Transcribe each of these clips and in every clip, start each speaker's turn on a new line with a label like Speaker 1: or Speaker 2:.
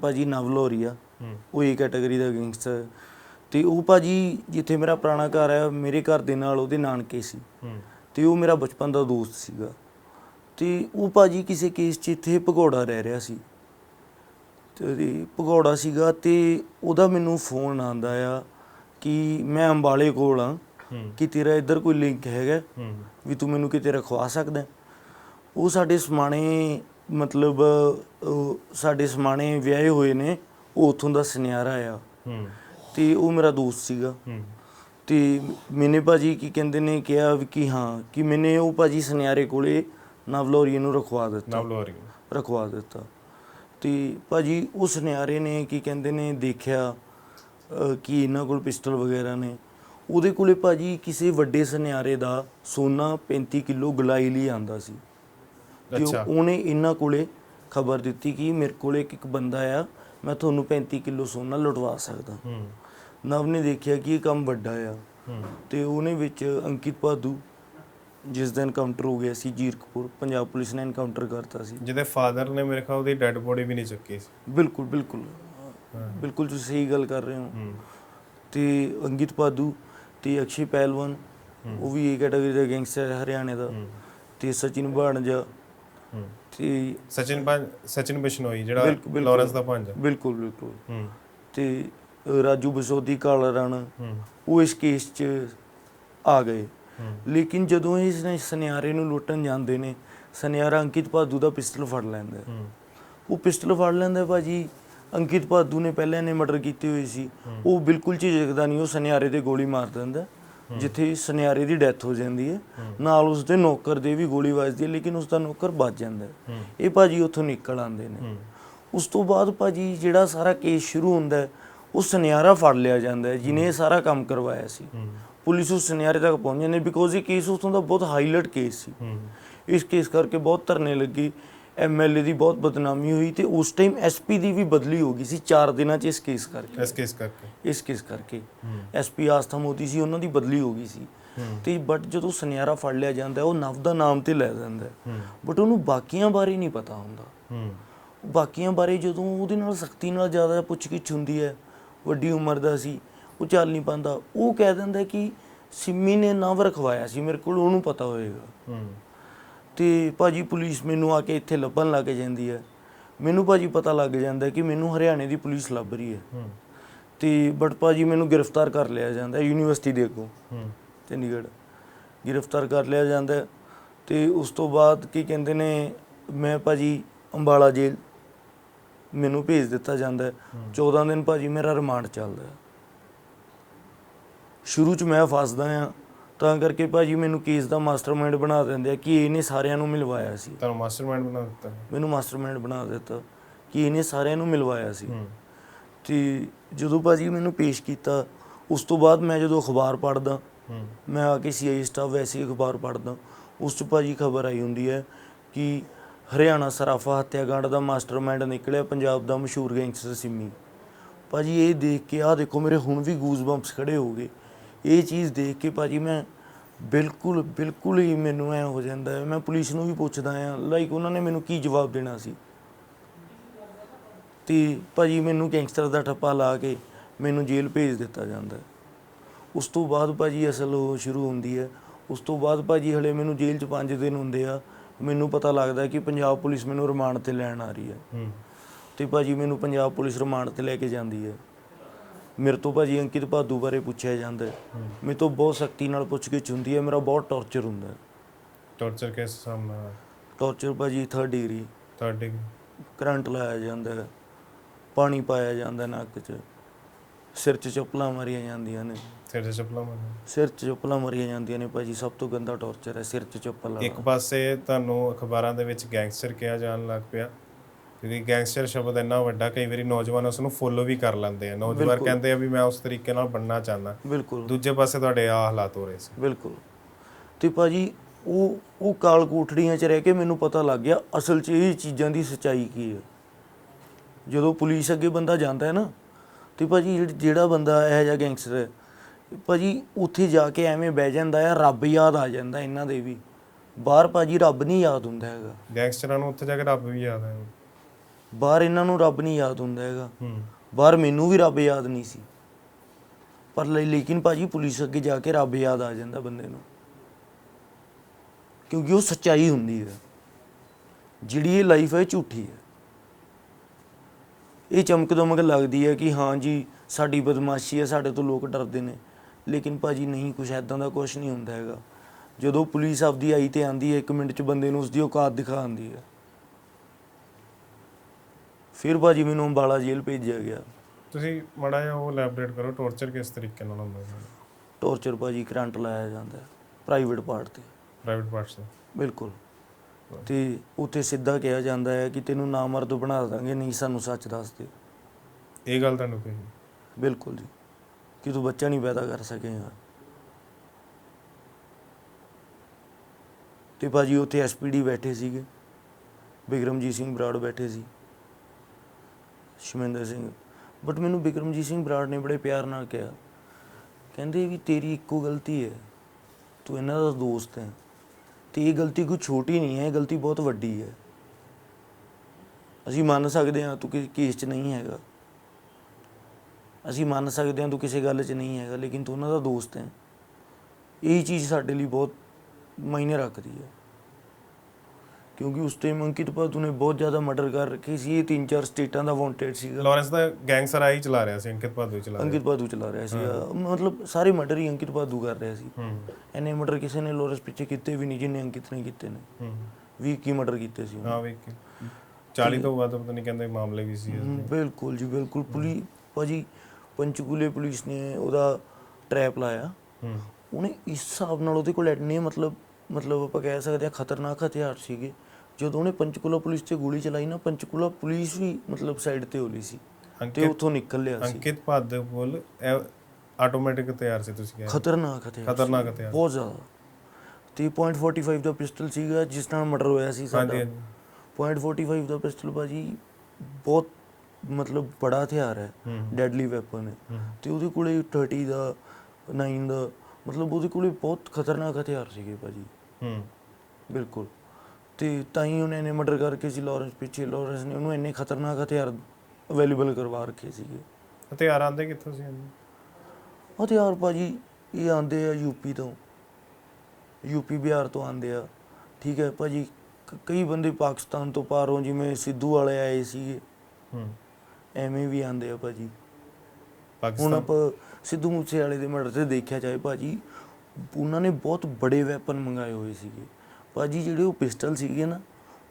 Speaker 1: ਭਾਜੀ ਨਵਲੋਰੀਆ ਉਹ ਏ ਕੈਟਾਗਰੀ ਦਾ ਗੈਂਗਸਟਰ ਤੇ ਉਹ ਭਾਜੀ ਜਿੱਥੇ ਮੇਰਾ ਪੁਰਾਣਾ ਘਰ ਹੈ ਮੇਰੇ ਘਰ ਦੇ ਨਾਲ ਉਹਦੇ ਨਾਨਕੇ ਸੀ। ਤੇ ਉਹ ਮੇਰਾ ਬਚਪਨ ਦਾ ਦੋਸਤ ਸੀਗਾ। ਤੇ ਉਹ ਭਾਜੀ ਕਿਸੇ ਕੇਸ 'ਚ ਇੱਥੇ ਭਗੌੜਾ ਰਹਿ ਰਿਹਾ ਸੀ। ਤੇ ਭਗੌੜਾ ਸੀਗਾ ਤੇ ਉਹਦਾ ਮੈਨੂੰ ਫੋਨ ਆਂਦਾ ਆ ਕਿ ਮੈਂ ਅੰਬਾਲੇ ਕੋਲ ਆ। ਕਿ ਤੇਰਾ ਇੱਧਰ ਕੋਈ ਲਿੰਕ ਹੈਗਾ। ਵੀ ਤੂੰ ਮੈਨੂੰ ਕਿਤੇ ਰਖਵਾ ਸਕਦਾ? ਉਹ ਸਾਡੇ ਸਮਾਣੇ ਮਤਲਬ ਉਹ ਸਾਡੇ ਸਮਾਣੇ ਵਿਆਹੇ ਹੋਏ ਨੇ ਉਹ ਉਥੋਂ ਦਾ ਸੁਨਿਆਰਾ ਆ।
Speaker 2: ਹੂੰ।
Speaker 1: ਤੇ ਉਹ ਮੇਰਾ ਦੋਸਤ ਸੀਗਾ।
Speaker 2: ਹੂੰ।
Speaker 1: ਤੇ ਮੈਨੇ ਭਾਜੀ ਕੀ ਕਹਿੰਦੇ ਨੇ ਕਿਹਾ ਵੀ ਕਿ ਹਾਂ ਕਿ ਮੈਨੇ ਉਹ ਭਾਜੀ ਸੁਨਿਆਰੇ ਕੋਲੇ ਨਵਲੋਰੀ ਨੂੰ ਰਖਵਾ ਦਿੱਤਾ।
Speaker 2: ਨਵ ਲੋਰੀ
Speaker 1: ਰਖਵਾ ਦਿੱਤਾ। ਤੇ ਭਾਜੀ ਉਸ ਸੁਨਿਆਰੇ ਨੇ ਕੀ ਕਹਿੰਦੇ ਨੇ ਦੇਖਿਆ ਕਿ ਇਹਨਾਂ ਕੋਲ ਪਿਸਟਲ ਵਗੈਰਾ ਨੇ। ਉਹਦੇ ਕੋਲੇ ਭਾਜੀ ਕਿਸੇ ਵੱਡੇ ਸੁਨਿਆਰੇ ਦਾ ਸੋਨਾ 35 ਕਿਲੋ ਗਲਾਈ ਲਈ ਆਂਦਾ ਸੀ। ਤੇ
Speaker 2: ਅੱਛਾ।
Speaker 1: ਉਹਨੇ ਇਹਨਾਂ ਕੋਲੇ ਖਬਰ ਦਿੱਤੀ ਕਿ ਮੇਰੇ ਕੋਲੇ ਇੱਕ ਇੱਕ ਬੰਦਾ ਆ ਮੈਂ ਤੁਹਾਨੂੰ 35 ਕਿਲੋ ਸੋਨਾ ਲੁਟਵਾ ਸਕਦਾ।
Speaker 2: ਹੂੰ।
Speaker 1: ਨਵ ਨੇ ਦੇਖਿਆ ਕਿ ਇਹ ਕੰਮ ਵੱਡਾ ਆ।
Speaker 2: ਹੂੰ।
Speaker 1: ਤੇ ਉਹਨੇ ਵਿੱਚ ਅੰਕਿਤ ਭਾਦੂ ਜਿਸ ਦਾ ਐਨਕਾਊਂਟਰ ਹੋ ਗਿਆ ਸੀ ਜੀਰਕਪੁਰ ਪੰਜਾਬ ਪੁਲਿਸ ਨੇ ਐਨਕਾਊਂਟਰ ਕਰਤਾ ਸੀ।
Speaker 2: ਜਿਹਦੇ ਫਾਦਰ ਨੇ ਮੇਰੇ ਖਿਆਲ ਉਹਦੀ ਡੈੱਡ ਬੋਡੀ ਵੀ ਨਹੀਂ ਚੱਕੀ ਸੀ।
Speaker 1: ਬਿਲਕੁਲ ਬਿਲਕੁਲ। ਬਿਲਕੁਲ ਤੁਸੀਂ ਸਹੀ ਗੱਲ ਕਰ ਰਹੇ ਹੋ।
Speaker 2: ਹੂੰ।
Speaker 1: ਤੇ ਅੰਕਿਤ ਭਾਦੂ ਤੇ ਅਕਸ਼ੇ ਪਹਿਲਵਾਨ ਉਹ ਵੀ ਇਹ ਕੈਟਾਗਰੀ ਦਾ ਗੈਂਗਸਟਰ ਹਰਿਆਣੇ ਦਾ। ਤੇ ਸਚਿਨ ਬਾਣਜਾ ਤੇ
Speaker 2: ਸਚਿਨ ਸਚਿਨ ਬਿਸ਼ਨੋਈ ਜਿਹੜਾ। ਲਾਰੈਂਸ ਦਾ ਪੰਜ
Speaker 1: ਬਿਲਕੁਲ ਬਿਲਕੁਲ।
Speaker 2: ਹੂੰ।
Speaker 1: ਤੇ ਰਾਜੂ ਬਸੋਦੀ ਕਾਲਾ ਰਣ
Speaker 2: ਹੂੰ।
Speaker 1: ਉਹ ਇਸ ਕੇਸ 'ਚ ਆ ਗਏ। ਲੇਕਿਨ ਜਦੋਂ ਇਸ ਨੇ ਸੁਨਿਆਰੇ ਨੂੰ ਲੁੱਟਣ ਜਾਂਦੇ ਨੇ ਸੁਨਿਆਰਾ ਅੰਕਿਤ ਭਾਦੂ ਦਾ ਪਿਸਟਲ ਫੜ ਲੈਂਦਾ ਉਹ ਪਿਸਟਲ ਫੜ ਲੈਂਦਾ ਭਾਜੀ। ਅੰਕਿਤ ਭਾਦੂ ਨੇ ਪਹਿਲਾਂ ਨੇ ਮਰਡਰ ਕੀਤੇ ਹੋਏ ਸੀ। ਉਹ ਬਿਲਕੁਲ ਝਿਜਕਦਾ ਨਹੀਂ ਉਹ ਸੁਨਿਆਰੇ ਤੇ ਗੋਲੀ ਮਾਰ ਦਿੰਦਾ ਜਿੱਥੇ ਸੁਨਿਆਰੇ ਦੀ ਡੈਥ ਹੋ ਜਾਂਦੀ ਹੈ ਨਾਲ ਉਸ ਦੇ ਨੌਕਰ ਦੇ ਵੀ ਗੋਲੀ ਵੱਜਦੀ ਹੈ ਲੇਕਿਨ ਉਸ ਦਾ ਨੌਕਰ ਬਚ ਜਾਂਦਾ ਹੈ। ਇਹ ਭਾਜੀ ਉੱਥੋਂ ਨਿਕਲ ਆਉਂਦੇ ਨੇ। ਉਸ ਤੋਂ ਬਾਅਦ ਭਾਜੀ ਜਿਹੜਾ ਸਾਰਾ ਕੇਸ ਸ਼ੁਰੂ ਹੁੰਦਾ ਹੈ ਉਹ ਸੁਨਿਆਰਾ ਫੜ ਲਿਆ ਜਾਂਦਾ ਹੈ ਜਿਨੇ ਇਹ ਸਾਰਾ ਕੰਮ ਕਰਵਾਇਆ ਸੀ। ਪੁਲਿਸ ਉਸ ਸੁਨਿਆਰੇ ਤੱਕ ਪਹੁੰਚ ਜਾਂਦੀ ਬਿਕੋਜ਼ ਇਹ ਕੇਸ ਉਥੋਂ ਦਾ ਬਹੁਤ ਹਾਈਲਾਈਟ ਕੇਸ ਸੀ। ਇਸ ਕੇਸ ਕਰਕੇ ਬਹੁਤ ਧਰਨੇ ਲੱਗੇ। ਐਮਐਲਏ ਦੀ ਬਹੁਤ ਬਦਨਾਮੀ ਹੋਈ ਤੇ ਉਸ ਟਾਈਮ ਐਸਪੀ ਦੀ ਵੀ ਬਦਲੀ ਹੋ ਗਈ ਸੀ 4 ਦਿਨਾਂ 'ਚ ਇਸ ਕੇਸ ਕਰਕੇ।
Speaker 2: ਇਸ ਕੇਸ ਕਰਕੇ।
Speaker 1: ਇਸ ਕੇਸ ਕਰਕੇ। ਐਸਪੀ ਆਸਥਾ ਮੋਦੀ ਸੀ ਉਹਨਾਂ ਦੀ ਬਦਲੀ ਹੋ ਗਈ ਸੀ। ਤੇ ਬਟ ਜਦੋਂ ਸੁਨਿਆਰਾ ਫੜ ਲਿਆ ਜਾਂਦਾ ਉਹ ਨਵ ਦਾ ਨਾਮ ਤੇ ਲੈ ਜਾਂਦਾ ਬਟ ਉਹਨੂੰ ਬਾਕੀਆਂ ਬਾਰੇ ਨਹੀਂ ਪਤਾ ਹੁੰਦਾ। ਬਾਕੀਆਂ ਬਾਰੇ ਜਦੋਂ ਉਹਦੇ ਨਾਲ ਸਖਤੀ ਨਾਲ ਜ਼ਿਆਦਾ ਪੁੱਛਗਿੱਛ ਹੁੰਦੀ ਹੈ ਵੱਡੀ ਉਮਰ ਦਾ ਸੀ ਉਹ ਚੱਲ ਨਹੀਂ ਪਾਉਂਦਾ ਉਹ ਕਹਿ ਦਿੰਦਾ ਕਿ ਸਿੰਮੀ ਨੇ ਨਵ ਰਖਵਾਇਆ ਸੀ ਮੇਰੇ ਕੋਲ ਉਹਨੂੰ ਪਤਾ ਹੋਏਗਾ। ਤੇ ਭਾਜੀ ਪੁਲਿਸ ਮੈਨੂੰ ਆ ਕੇ ਇੱਥੇ ਲੱਭਣ ਲੱਗ ਜਾਂਦੀ ਹੈ। ਮੈਨੂੰ ਭਾਜੀ ਪਤਾ ਲੱਗ ਜਾਂਦਾ ਕਿ ਮੈਨੂੰ ਹਰਿਆਣੇ ਦੀ ਪੁਲਿਸ ਲੱਭ ਰਹੀ ਹੈ। ਤੇ ਬਟ ਭਾਜੀ ਮੈਨੂੰ ਗ੍ਰਿਫਤਾਰ ਕਰ ਲਿਆ ਜਾਂਦਾ ਯੂਨੀਵਰਸਿਟੀ ਦੇ ਅੱਗੋਂ। ਚੰਡੀਗੜ੍ਹ। ਗ੍ਰਿਫਤਾਰ ਕਰ ਲਿਆ ਜਾਂਦਾ ਤੇ ਉਸ ਤੋਂ ਬਾਅਦ ਕੀ ਕਹਿੰਦੇ ਨੇ ਮੈਂ ਭਾਜੀ ਅੰਬਾਲਾ ਜੇਲ੍ਹ ਮੈਨੂੰ ਭੇਜ ਦਿੱਤਾ ਜਾਂਦਾ ਹੈ। 14 ਦਿਨ ਭਾਜੀ ਮੇਰਾ ਰਿਮਾਂਡ ਚੱਲਦਾ ਸ਼ੁਰੂ 'ਚ ਮੈਂ ਫਸਦਾ ਆ ਤਾਂ ਕਰਕੇ ਭਾਜੀ ਮੈਨੂੰ ਕੇਸ ਦਾ ਮਾਸਟਰਮਾਈਂਡ ਬਣਾ ਦਿੰਦੇ ਆ ਕਿ ਇਹਨੇ ਸਾਰਿਆਂ ਨੂੰ ਮਿਲਵਾਇਆ ਸੀ।
Speaker 2: ਤੁਹਾਨੂੰ ਮਾਸਟਰਮਾਈਂਡ ਬਣਾ ਦਿੱਤਾ?
Speaker 1: ਮੈਨੂੰ ਮਾਸਟਰਮਾਈਂਡ ਬਣਾ ਦਿੱਤਾ ਕਿ ਇਹਨੇ ਸਾਰਿਆਂ ਨੂੰ ਮਿਲਵਾਇਆ ਸੀ। ਤੇ ਜਦੋਂ ਭਾਜੀ ਮੈਨੂੰ ਪੇਸ਼ ਕੀਤਾ ਉਸ ਤੋਂ ਬਾਅਦ ਮੈਂ ਜਦੋਂ ਅਖਬਾਰ ਪੜ੍ਹਦਾ ਮੈਂ ਆ ਕੇ ਸੀਆਈ ਸਟਾਫ ਵੈਸੇ ਅਖਬਾਰ ਪੜ੍ਹਦਾ ਉਸ 'ਚ ਭਾਜੀ ਖਬਰ ਆਈ ਹੁੰਦੀ ਹੈ ਕਿ ਹਰਿਆਣਾ ਸਰਾਫਾ ਹੱਤਿਆਕਾਂਡ ਦਾ ਮਾਸਟਰਮਾਈਂਡ ਨਿਕਲਿਆ ਪੰਜਾਬ ਦਾ ਮਸ਼ਹੂਰ ਗੈਂਗਸਟਰ ਸਿੰਮੀ। ਭਾਜੀ ਇਹ ਦੇਖ ਕੇ ਆ ਦੇਖੋ ਮੇਰੇ ਹੁਣ ਵੀ ਗੂਜ਼ ਬੰਪਸ ਖੜੇ ਹੋ ਗਏ। ਇਹ ਚੀਜ਼ ਦੇਖ ਕੇ ਭਾਜੀ ਮੈਂ ਬਿਲਕੁਲ ਬਿਲਕੁਲ ਹੀ ਮੈਨੂੰ ਐ ਹੋ ਜਾਂਦਾ ਹੈ। ਮੈਂ ਪੁਲਿਸ ਨੂੰ ਵੀ ਪੁੱਛਦਾ ਆ ਲਾਈਕ ਉਹਨਾਂ ਨੇ ਮੈਨੂੰ ਕੀ ਜਵਾਬ ਦੇਣਾ ਸੀ? ਤੇ ਭਾਜੀ ਮੈਨੂੰ ਗੈਂਗਸਟਰ ਦਾ ਠੱਪਾ ਲਾ ਕੇ ਮੈਨੂੰ ਜੇਲ੍ਹ ਭੇਜ ਦਿੱਤਾ ਜਾਂਦਾ ਹੈ। ਉਸ ਤੋਂ ਬਾਅਦ ਭਾਜੀ ਅਸਲ ਉਹ ਸ਼ੁਰੂ ਹੁੰਦੀ ਹੈ। ਉਸ ਤੋਂ ਬਾਅਦ ਭਾਜੀ ਹਲੇ ਮੈਨੂੰ ਜੇਲ੍ਹ 'ਚ 5 ਦਿਨ ਹੁੰਦੇ ਆ। ਮੈਨੂੰ ਪਤਾ ਲੱਗਦਾ ਕਿ ਪੰਜਾਬ ਪੁਲਿਸ ਮੈਨੂੰ ਰਿਮਾਂਡ ਤੇ ਲੈਣ ਆ ਰਹੀ ਹੈ।
Speaker 2: ਹੂੰ।
Speaker 1: ਤੇ ਭਾਜੀ ਮੈਨੂੰ ਪੰਜਾਬ ਪੁਲਿਸ ਰਿਮਾਂਡ ਤੇ ਲੈ ਕੇ ਜਾਂਦੀ ਹੈ। ਮੇਰੇ ਤੋਂ ਭਾਜੀ ਅੰਕਿਤ ਭਾਦੂ ਬਾਰੇ ਪੁੱਛਿਆ ਜਾਂਦਾ ਹੈ। ਮੇਰੇ ਤੋਂ ਬਹੁਤ ਸਖਤੀ ਨਾਲ ਪੁੱਛਗਿੱਛ ਹੁੰਦੀ ਹੈ। ਮੇਰਾ ਬਹੁਤ ਟੌਰਚਰ ਹੁੰਦਾ ਹੈ।
Speaker 2: ਟੌਰਚਰ ਕੇਸ ਸਾਹਮਣਾ
Speaker 1: ਟੌਰਚਰ ਭਾਜੀ 3rd degree.
Speaker 2: Third degree.
Speaker 1: Current ਲਾਇਆ ਜਾਂਦਾ ਹੈ। ਪਾਣੀ ਪਾਇਆ ਜਾਂਦਾ ਨੱਕ 'ਚ। ਸਿਰ 'ਚ ਚੱਪਲਾਂ ਮਾਰੀਆਂ ਜਾਂਦੀਆਂ ਨੇ।
Speaker 2: ਸਿਰ 'ਚ ਚੱਪਲਾਂ ਮਾਰਨ
Speaker 1: ਸਿਰ 'ਚ ਚੱਪਲਾਂ ਮਾਰੀਆਂ ਜਾਂਦੀਆਂ ਨੇ ਭਾਜੀ। ਸਭ ਤੋਂ ਗੰਦਾ ਟੌਰਚਰ ਹੈ। ਸਿਰ 'ਚ ਚੱਪਲ
Speaker 2: ਇੱਕ ਪਾਸੇ ਤੁਹਾਨੂੰ ਅਖਬਾਰਾਂ ਦੇ ਵਿੱਚ ਗੈਂਗਸਟਰ ਕਿਹਾ ਜਾਣ ਲੱਗ ਪਿਆ। ਕਿਉਂਕਿ ਗੈਂਗਸਟਰ ਸ਼ਬਦ ਇੰਨਾ ਵੱਡਾ ਕਈ ਵਾਰੀ ਨੌਜਵਾਨ ਉਸ ਨੂੰ ਫੋਲੋ ਵੀ ਕਰ ਲੈਂਦੇ ਆ। ਨੌਜਵਾਨ। ਕਹਿੰਦੇ ਆ ਵੀ ਮੈਂ ਉਸ ਤਰੀਕੇ ਨਾਲ ਬਣਨਾ ਚਾਹੁੰਦਾ।
Speaker 1: ਬਿਲਕੁਲ।
Speaker 2: ਦੂਜੇ ਪਾਸੇ ਤੁਹਾਡੇ ਆ ਹਾਲਾਤ ਹੋ ਰਹੇ ਸੀ।
Speaker 1: ਬਿਲਕੁਲ। ਤੇ ਭਾਜੀ ਉਹ ਉਹ ਕਾਲ ਕੋਠੜੀਆਂ 'ਚ ਰਹਿ ਕੇ ਮੈਨੂੰ ਪਤਾ ਲੱਗ ਗਿਆ ਅਸਲ 'ਚ ਇਹ ਚੀਜ਼ਾਂ ਦੀ ਸੱਚਾਈ ਕੀ ਹੈ ਜਦੋਂ ਪੁਲਿਸ ਅੱਗੇ ਬੰਦਾ ਜਾਂਦਾ ਹੈ ਨਾ ਤੇ ਭਾਜੀ ਜਿਹੜਾ- ਜਿਹੜਾ ਬੰਦਾ ਇਹੋ ਜਿਹਾ ਗੈਂਗਸਟਰ ਹੈ ਭਾਜੀ ਉੱਥੇ ਜਾ ਕੇ ਐਵੇਂ ਬਹਿ ਜਾਂਦਾ ਹੈ ਰੱਬ ਯਾਦ ਆ ਜਾਂਦਾ ਇਹਨਾਂ ਦੇ ਵੀ। ਬਾਹਰ ਭਾਜੀ ਰੱਬ ਨਹੀਂ ਯਾਦ ਹੁੰਦਾ ਹੈਗਾ।
Speaker 2: ਗੈਂਗਸਟਰਾਂ ਨੂੰ ਉੱਥੇ ਜਾ ਕੇ ਰੱਬ ਵੀ ਯਾਦ ਆਇਆ
Speaker 1: ਬਾਹਰ ਇਹਨਾਂ ਨੂੰ ਰੱਬ ਨਹੀਂ ਯਾਦ ਹੁੰਦਾ ਹੈਗਾ।
Speaker 2: ਹੂੰ।
Speaker 1: ਬਾਹਰ ਮੈਨੂੰ ਵੀ ਰੱਬ ਯਾਦ ਨਹੀਂ ਸੀ। ਪਰ ਲੇ- ਲੇਕਿਨ ਭਾਜੀ ਪੁਲਿਸ ਅੱਗੇ ਜਾ ਕੇ ਰੱਬ ਯਾਦ ਆ ਜਾਂਦਾ ਬੰਦੇ ਨੂੰ। ਕਿਉਂਕਿ ਉਹ ਸੱਚਾਈ ਹੁੰਦੀ ਹੈ। ਜਿਹੜੀ ਇਹ ਲਾਈਫ ਹੈ ਝੂਠੀ ਹੈ। ਇਹ ਚਮਕ ਦਮਕ ਲੱਗਦੀ ਹੈ ਕਿ ਹਾਂ ਜੀ ਸਾਡੀ ਬਦਮਾਸ਼ੀ ਹੈ ਸਾਡੇ ਤੋਂ ਲੋਕ ਡਰਦੇ ਨੇ। ਲੇਕਿਨ ਭਾਜੀ ਨਹੀਂ ਕੁਛ ਐਦਾਂ ਦਾ ਕੁਛ ਨਹੀਂ ਹੁੰਦਾ ਹੈਗਾ। ਜਦੋਂ ਪੁਲਿਸ ਆਪਦੀ ਆਈ ਤੇ ਆਂਦੀ ਹੈ 1 ਮਿੰਟ ਚ ਬੰਦੇ ਨੂੰ ਉਸਦੀ ਔਕਾਤ ਦਿਖਾ ਆਂਦੀ ਹੈ। ਫਿਰ ਭਾਜੀ ਮੈਨੂੰ ਅੰਬਾਲਾ ਜੇਲ੍ਹ ਭੇਜਿਆ ਗਿਆ।
Speaker 2: ਤੁਸੀਂ ਮੜਾ ਜਿਹਾ ਉਹ ਐਲੈਬੋਰੇਟ ਕਰੋ ਟੌਰਚਰ ਕਿਸ ਤਰੀਕੇ ਨਾਲ ਹੁੰਦਾ ਹੈ?
Speaker 1: ਟੌਰਚਰ ਭਾਜੀ ਕਰੰਟ ਲਾਇਆ ਜਾਂਦਾ ਹੈ ਪ੍ਰਾਈਵੇਟ ਪਾਰਟ ਤੇ।
Speaker 2: ਪ੍ਰਾਈਵੇਟ ਪਾਰਟਸ ਤੇ?
Speaker 1: ਬਿਲਕੁਲ। ਤੇ ਉੱਥੇ ਸਿੱਧਾ ਕਿਹਾ ਜਾਂਦਾ ਹੈ ਕਿ ਤੈਨੂੰ ਨਾ ਮਰਦ ਬਣਾ ਦਾਂਗੇ ਨਹੀਂ ਸਾਨੂੰ ਸੱਚ ਦੱਸ ਦੇ
Speaker 2: ਇਹ ਗੱਲ ਤੁਹਾਨੂੰ ਕਹੀ?
Speaker 1: ਬਿਲਕੁਲ ਜੀ। ਕਿ ਤੂੰ ਬੱਚਾ ਨਹੀਂ ਪੈਦਾ ਕਰ ਸਕੇਗਾ। ਤੇ ਭਾਜੀ ਉੱਥੇ ਐਸਪੀਡੀ ਬੈਠੇ ਸੀਗੇ। ਬਿਕਰਮਜੀਤ ਸਿੰਘ ਬਰਾੜ ਬੈਠੇ ਸੀ। ਸ਼ਮਿੰਦਰ ਸਿੰਘ। ਬਟ ਮੈਨੂੰ ਬਿਕਰਮਜੀਤ ਸਿੰਘ ਬਰਾੜ ਨੇ ਬੜੇ ਪਿਆਰ ਨਾਲ ਕਿਹਾ। ਕਹਿੰਦੇ ਵੀ ਤੇਰੀ ਇੱਕੋ ਗਲਤੀ ਹੈ। ਤੂੰ ਇਹਨਾਂ ਦਾ ਦੋਸਤ ਹੈ। ਤੇ ਇਹ ਗਲਤੀ ਕੋਈ ਛੋਟੀ ਨਹੀਂ ਹੈ, ਇਹ ਗਲਤੀ ਬਹੁਤ ਵੱਡੀ ਹੈ। ਅਸੀਂ ਮੰਨ ਸਕਦੇ ਹਾਂ ਤੂੰ ਕਿਸੇ ਕੇਸ 'ਚ ਨਹੀਂ ਹੈਗਾ। ਅਸੀਂ ਮੰਨ ਸਕਦੇ ਹਾਂ ਤੂੰ ਕਿਸੇ ਗੱਲ 'ਚ ਨਹੀਂ ਹੈਗਾ, ਲੇਕਿਨ ਤੂੰ ਉਹਨਾਂ ਦਾ ਦੋਸਤ ਹੈ। ਇਹ ਚੀਜ਼ ਸਾਡੇ ਲਈ ਬਹੁਤ ਮਾਇਨੇ ਰੱਖਦੀ ਹੈ। ਕਿਉਂਕਿ ਉਸ ਟਾਈਮ ਅੰਕਿਤ ਭਾਦੂ ਨੇ ਬਹੁਤ ਜ਼ਿਆਦਾ ਮਰਡਰ ਕਰ ਰੱਖੀ ਸੀ। ਇਹ ਤਿੰਨ ਚਾਰ ਸਟੇਟਾਂ ਦਾ ਵਾਂਟਡ ਸੀਗਾ।
Speaker 2: ਲਾਰੈਂਸ ਦਾ ਗੈਂਗਸਟਰ ਆਈ ਚਲਾ ਰਿਹਾ ਸੀ ਅੰਕਿਤ ਭਾਦੂ ਚਲਾ ਰਿਹਾ
Speaker 1: ਅੰਕਿਤ ਭਾਦੂ ਚਲਾ ਰਿਹਾ ਸੀਗਾ। ਮਤਲਬ ਸਾਰੇ ਮਰਡਰ ਹੀ ਅੰਕਿਤ ਭਾਦੂ ਕਰ ਰਿਹਾ ਸੀ।
Speaker 2: ਹੂੰ।
Speaker 1: ਐਨੇ ਮਰਡਰ ਕਿਸੇ ਨੇ ਲੋਰੈਂਸ ਪਿੱਛੇ ਕੀਤੇ ਵੀ ਨਹੀਂ ਜਿੰਨੇ ਅੰਕਿਤ ਨੇ ਕੀਤੇ ਨੇ।
Speaker 2: ਹੂੰ।
Speaker 1: 20 ਕੀ ਮਰਡਰ ਕੀਤੇ ਸੀ।
Speaker 2: ਹਾਂ ਵੇਖ ਕੇ 40 ਤੋਂ ਵੱਧ ਪਤਾ ਨਹੀਂ ਕਹਿੰਦੇ ਮਾਮਲੇ ਵੀ ਸੀ।
Speaker 1: ਬਿਲਕੁਲ ਜੀ ਬਿਲਕੁਲ। ਪੁਲਿਸ ਭਾਜੀ ਪੰਚਕੂਲੇ ਪੁਲਿਸ ਨੇ ਉਹਦਾ ਟਰੈਪ ਲਾਇਆ।
Speaker 2: ਹੂੰ।
Speaker 1: ਉਹਨੇ ਇਸ ਹਿਸਾਬ ਨਾਲ ਉਹਦੇ ਕੋਲ ਐਨੇ ਮਤਲਬ ਮਤਲਬ ਆਪਾਂ ਕਹਿ ਸਕਦੇ ਆ ਖਤਰਨਾਕ ਹਥਿਆਰ ਸੀਗੇ। ਜਦੋਂ ਉਹਨੇ ਪੰਚਕੂਲਾ ਪੁਲਿਸ ਤੇ ਗੋਲੀ ਚਲਾਈ ਨਾ ਪੰਚਕੂਲਾ ਪੁਲਿਸ ਵੀ ਮਤਲਬ ਸਾਈਡ ਤੇ ਹੋਲੀ ਸੀ ਤੇ ਉੱਥੋਂ ਨਿਕਲ ਲਿਆ ਸੀ।
Speaker 2: ਅੰਕਿਤ ਭਾਦੂ ਕੋਲ ਆਟੋਮੈਟਿਕ ਤਿਆਰ ਸੀ ਤੁਸੀਂ ਕਿਹਾ
Speaker 1: ਖਤਰਨਾਕ ਹਥਿਆਰ
Speaker 2: ਖਤਰਨਾਕ ਹਥਿਆਰ।
Speaker 1: ਬਹੁਤ ਜ਼ਿਆਦਾ। ਤੇ .45 ਦਾ ਪਿਸਟਲ ਸੀਗਾ ਜਿਸ ਨਾਲ ਮਰਡਰ ਹੋਇਆ ਸੀ ਸਾਡਾ।
Speaker 2: ਹਾਂਜੀ ਹਾਂਜੀ
Speaker 1: .45 ਦਾ ਪਿਸਟਲ ਭਾਜੀ ਬਹੁਤ ਮਤਲਬ ਬੜਾ ਹਥਿਆਰ ਹੈ
Speaker 2: ਹੂੰ
Speaker 1: ਡੈਡਲੀ ਵੈਪਨ ਹੈ।
Speaker 2: ਹੂੰ।
Speaker 1: ਤੇ ਉਹਦੇ ਕੋਲੇ 30 ਦਾ 9 ਦਾ ਮਤਲਬ ਉਹਦੇ ਕੋਲੇ ਬਹੁਤ ਖਤਰਨਾਕ ਹਥਿਆਰ ਸੀਗੇ ਭਾਜੀ।
Speaker 2: ਹੂੰ।
Speaker 1: ਬਿਲਕੁਲ। ਤੇ ਤਾਂ ਹੀ ਉਹਨੇ ਨੇ ਮਰਡਰ ਕਰਕੇ ਸੀ ਲਾਰੈਂਸ ਪਿੱਛੇ ਲਾਰੈਂਸ ਨੇ ਉਹਨੂੰ ਇੰਨੇ ਖਤਰਨਾਕ ਹਥਿਆਰ ਅਵੇਲੇਬਲ ਕਰਵਾ ਰੱਖੇ ਸੀਗੇ।
Speaker 2: ਹਥਿਆਰ ਆਂਦੇ ਕਿੱਥੋਂ ਸੀ ਹਾਂਜੀ
Speaker 1: ਹਥਿਆਰ ਭਾਜੀ ਇਹ ਆਂਦੇ ਆ ਯੂਪੀ ਤੋਂ। ਯੂਪੀ ਬਿਹਾਰ ਤੋਂ ਆਂਦੇ ਆ। ਠੀਕ ਹੈ ਭਾਜੀ ਕਈ ਬੰਦੇ ਪਾਕਿਸਤਾਨ ਤੋਂ ਪਾਰੋਂ ਜਿਵੇਂ ਸਿੱਧੂ ਵਾਲੇ ਆਏ ਸੀਗੇ।
Speaker 2: ਹੂੰ।
Speaker 1: ਐਵੇਂ ਵੀ ਆਂਦੇ ਆ ਭਾਜੀ। ਹੁਣ
Speaker 2: ਪਾਕਿਸਤਾਨ
Speaker 1: ਆਪਾਂ ਸਿੱਧੂ ਮੂਸੇ ਵਾਲੇ ਦੇ ਮਰਡਰ ਤੇ ਦੇਖਿਆ ਜਾਏ ਭਾਜੀ ਉਹਨਾਂ ਨੇ ਬਹੁਤ ਬੜੇ ਵੈਪਨ ਮੰਗਾਏ ਹੋਏ ਸੀਗੇ। ਭਾਜੀ ਜਿਹੜੇ ਉਹ ਪਿਸਟਲ ਸੀਗੇ ਨਾ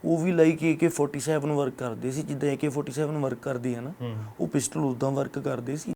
Speaker 1: ਉਹ ਵੀ ਲਾਈਕ AK47 ਵਰਕ ਕਰਦੇ ਸੀ ਜਿੱਦਾਂ AK47 ਵਰਕ ਕਰਦੀ ਹੈ ਨਾ
Speaker 2: ਹੂੰ।
Speaker 1: ਉਹ ਪਿਸਟਲ ਉਦਾਂ ਵਰਕ ਕਰਦੇ ਸੀ।